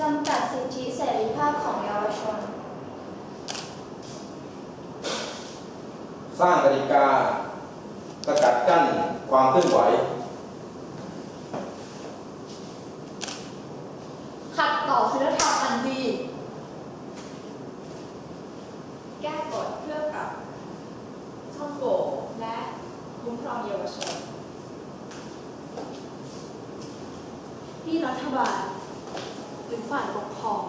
จำกัดสิทธิเสรีภาพของเยาวชน สร้างกติกาสกัดกั้นความเคลื่อนไหว ขัดต่อศิลธรรมอันดี แก้กฎเพื่อปรับ ช่องโหว่และคุ้มครองเยาวชน ที่รัฐบาลหรือฝ่ายปกครอง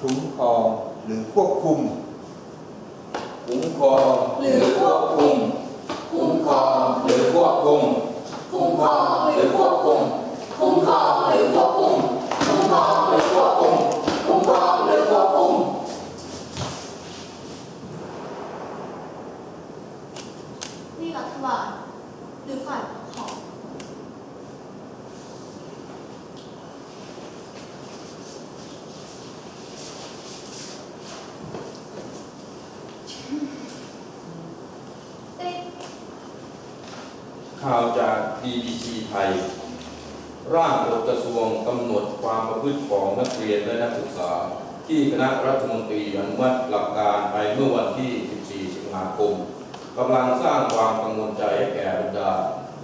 คุ้มครองหรือควบคุม คุ้มครองหรือควบคุมคุ้มครองหรือควบคุม คุ้มครองหรือควบคุม คุ้มครองหรือควบคุม คุ้มครองหรือควบคุม คุ้มครองหรือควบคุมนี่รัฐบาลหรือฝ่ายปกครอง ติด ข่าวจาก BBC ไทย ร่างกฎกระทรวงกำหนดความประพฤติของนักเรียนและนักศึกษา ที่คณะรัฐมนตรีอนุมัติหลักการไปเมื่อวันที่ 14 สิงหาคมกำลังสร้างความกังวลใจให้แก่บรรดา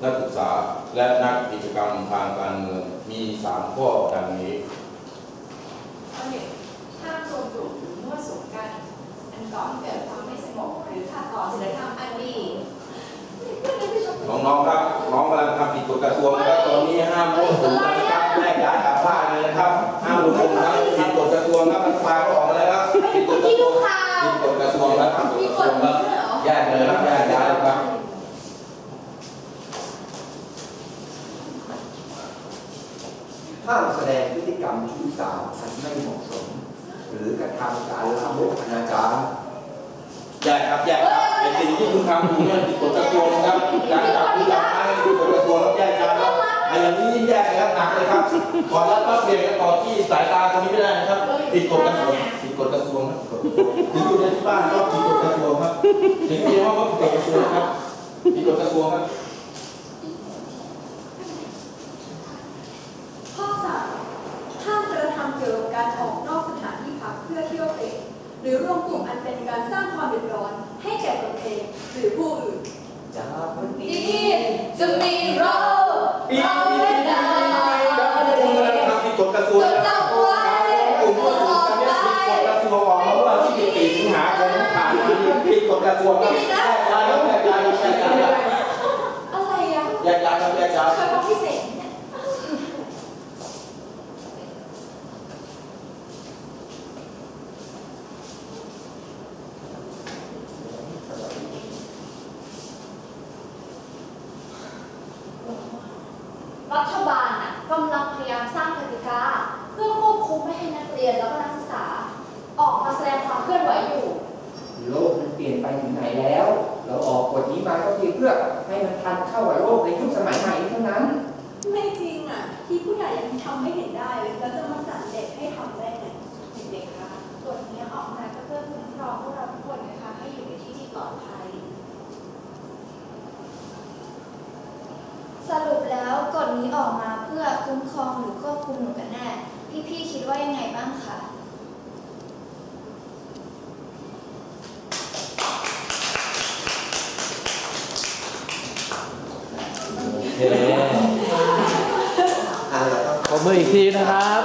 นักศึกษาและนักกิจกรรมทางการเมืองมี 3 ข้อดังนี้ข้อหนึ่งห้ามรวมกลุ่มหรือมั่วสุมกัน อันก่อให้เกิดความไม่สงบหรือขัดต่อศีลธรรมอันดี น้องๆครับน้องกำลังทำผิดกฎกระทรวงนะครับตอนนี้ห้ามมั่วสุมกันนะครับแยกย้ายกลับบ้านเลยนะครับห้ามรวมกลุ่มครับผิดกฎกระทรวงครับรัฐบาลก็ออกมาแล้วครับผิดกฎกระทรวงผิดกฎกระทรวงครับผิดกฎมีกระกทรวฎงครับด้วยเหรอแยกเลยครับแยกย้ายครับห้ามแสดงพฤติกรรมชู้สาวอันไม่เหมาะสม หรือกระทำการลามกอนาจารแยกครับแยกครับไอ้สิ่งที่คุณทำอยู่เนี่ยผิดกฎกระทรวง กนะครับหนักเลยครับก่อนรับก็เปลี่ยนกันต่อที่สายตาคนนี้ไม่ได้นะครับผิดกฎกระทรวงผิดกฎกระทรวงครับผิดกฎกระทรวงถึงอยู่ในที่บ้านก็ผิดกฎกระทรวงครับถึงอยู่ในห้องก็ผิดกฎกระทรวงครับผิดกฎกระทรวงครับข้อสามห้ามกระทำเกี่ยวกับการออกนอกสถานที่พักเพื่อเที่ยวเตะหรือรวมกลุ่มอันเป็นการสร้างความเดือดร้อน ให้แก่ตนเองหรือผู้อื่นจากวันนี้ที่จะมีเรา ผิดกฎกระทรวงครับแยกย้ายครับแยกย้ายครับแยกย้ายครับอะไรอะแยกย้ายครับแยกย้ายเคยฟังพิเศษเนี่ยรัฐบาลน่ะกำลังพยายามสร้างกติกา เพื่อควบคุมไม่ให้นักเรียนแล้วก็นักศึกษา มันทันเข้ากับโลกในยุคสมัยใหม่เท่านั้น ไม่จริงอะ ที่ผู้ใหญ่ยังทำไม่เห็นได้เลยแล้วจะมาสั่งเด็กให้ทำได้ไงเด็กๆคะกฎนี้ออกมาก็เพื่อคุ้มครองพวกเราทุกคนนะคะให้อยู่ในที่ที่ปลอดภัย สรุปแล้วกฎนี้ออกมาเพื่อคุ้มครองหรือควบคุมหนูกันแน่ พี่ๆคิดว่ายังไงบ้างคะ มืออีกทีนะครับ